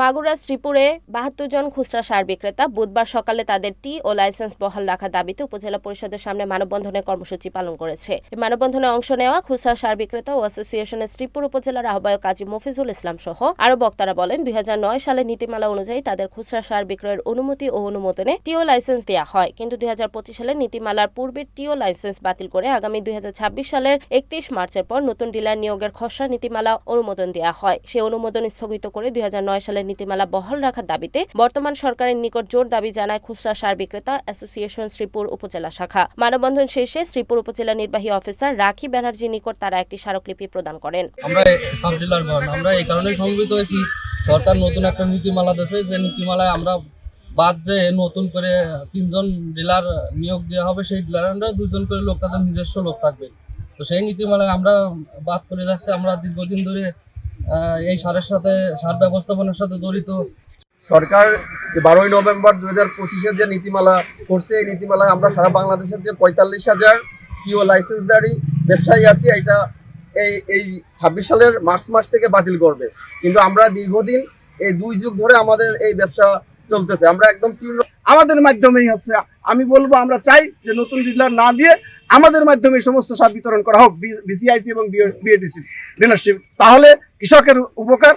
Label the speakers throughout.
Speaker 1: মাগুরা শ্রীপুরে বাহাত্তর জন খুচরা সার বিক্রেতা বুধবার সকালে তাদের টি ও লাইসেন্স বহাল রাখার দাবিতে উপজেলা পরিষদের সামনে মানববন্ধনের কর্মসূচি পালন করেছে। এই মানববন্ধনে অংশ নেওয়া খুচরা সার বিক্রেতা ও অ্যাসোসিয়েশনের শ্রীপুর উপজেলার আহ্বায়ক কাজী মফিজুল ইসলাম সহ আরও বক্তারা বলেন, দুই হাজার নয় সালের নীতিমালা অনুযায়ী তাদের খুচরা সার বিক্রয়ের অনুমতি ও অনুমোদনে টিও লাইসেন্স দেওয়া হয়। কিন্তু দুই হাজার পঁচিশ সালের নীতিমালার পূর্বের টিও লাইসেন্স বাতিল করে আগামী দুই হাজার ছাব্বিশ সালের একত্রিশ মার্চের পর নতুন ডিলার নিয়োগের খসড়া নীতিমালা অনুমোদন দেওয়া হয়। সেই অনুমোদন স্থগিত করে দুই সালের নীতিমালা বহাল রাখার দাবিতে বর্তমান সরকারের নিকট জোর দাবি জানায় খুচরা সার বিক্রেতা অ্যাসোসিয়েশন শ্রীপুর উপজেলা শাখা। মানববন্ধন শেষে শ্রীপুর উপজেলা নির্বাহী অফিসার রাখি ব্যানার্জি নিকট তারা একটি স্মারকলিপি প্রদান করেন।
Speaker 2: আমরা এই কারণে সমবেত হয়েছি। সরকার নতুন একটা নীতিমালা দিয়েছে, যে নীতিমালায় আমরা বাদ যে নতুন করে তিনজন ডিলার নিয়োগ দেওয়া হবে, সেই ডিলার দুজন করে লোক তাদের নিজস্ব লোক থাকবে। তো সেই নীতিমালায় আমরা বাদ করে যাচ্ছে। আমরা দীর্ঘদিন ধরে এই সারের সাথে, সার ব্যবস্থাপনার সাথে জড়িত।
Speaker 3: সরকার বারোই নভেম্বর দু হাজার পঁচিশের যে নীতিমালা করছে, এই নীতিমালায় আমরা সারা বাংলাদেশের যে পঁয়তাল্লিশ হাজার পিও লাইসেন্সদারি ব্যবসায়ী আছে, এটা এই এই ছাব্বিশ সালের মার্চ মাস থেকে বাতিল করবে। কিন্তু আমরা দীর্ঘদিন এই দুই যুগ ধরে আমাদের এই ব্যবসা চলতেছে। আমরা একদম তীব্র
Speaker 4: আমাদের মাধ্যমেই হচ্ছে, আমি বলব আমরা চাই যে নতুন ডিলার না দিয়ে আমাদের মাধ্যমে সমস্ত সার বিতরণ করা হোক বিসিআইসি এবং বিএডিসি ডিলারশিপ তাহলে কৃষকের উপকার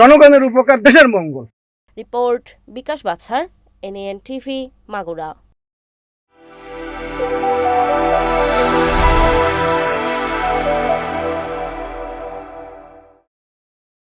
Speaker 4: জনগণের উপকার, দেশের মঙ্গল।
Speaker 1: Report Bikash Bachhar NN TV Magura.